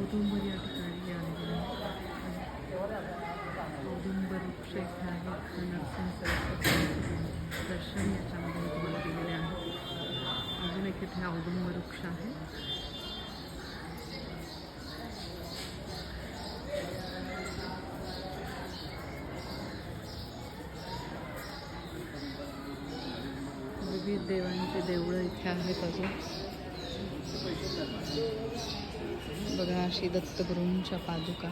Odunbari ya ठिकाणी आहे औदुंबर क्षेत्र आहे नरसिंह सरस्वती दर्शन याच्यामध्ये तुम्हाला दिलेले आहे अजून एक इथे औदुंब वृक्ष आहे. विविध देवांचे देवळं इथे आहेत अजून. बघा अशी दत्तगुरूंच्या पादुका.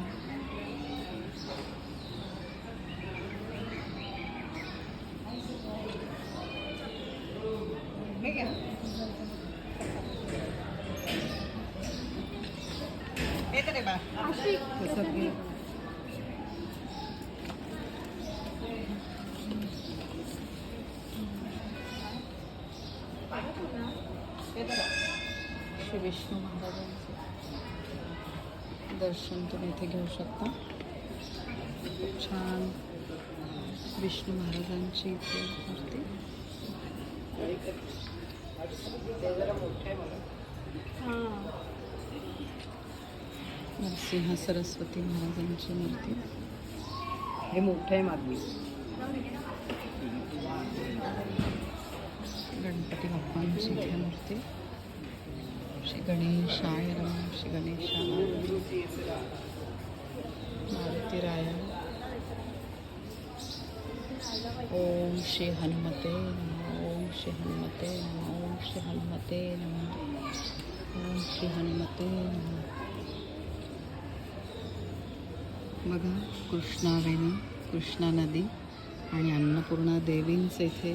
जसं की श्री विष्णू महाराजांचे दर्शन तुम्ही इथे घेऊ शकता खूप छान विष्णू महाराजांची इथे मूर्ती नरसिंह सरस्वती महाराजांची मूर्ती. हे मोठं आहे मागणी गणपती बाप्पांची इथे मूर्ती. श्री गणेशाय नमः श्री गणेशाय मारुती राय. ओम श्री हनुमते नमः ओम श्री हनुमते नमः ओम श्री हनुमते नमः ओम श्री हनुमते नमः. बघा कृष्णावेणी कृष्णा नदी आणि अन्नपूर्णा देवींचे इथे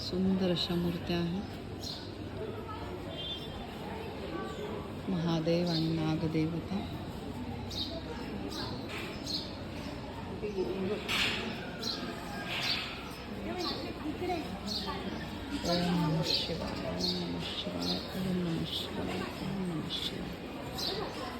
सुंदर अशा मूर्त्या आहेत. महादेव आणि नागदेवता. ओम नमः शिवाय, ओम नमः शिवाय, ओम नमः शिवाय, ओम नमः शिवाय.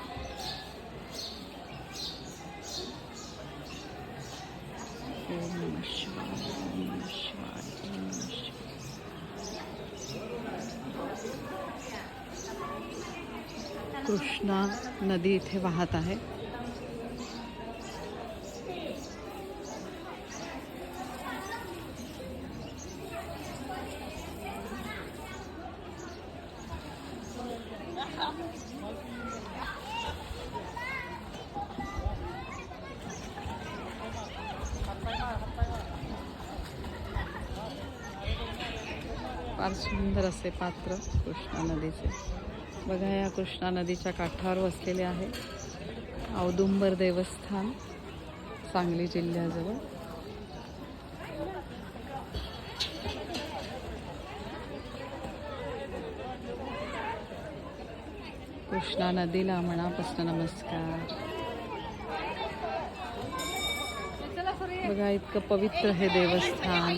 कृष्णा नदी इथे वाहत आहे. फार सुंदर असे पात्र कृष्णा नदीचे. बघा या कृष्णा नदीच्या काठावर वसलेले आहे. औदुंबर देवस्थान सांगली जिल्ह्याजवळ. कृष्णा नदीला मनापासून नमस्कार. बघा इतकं पवित्र हे देवस्थान.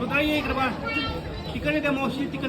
मृदाई इकडे बा? तिकडे त्या मावशी तिकडे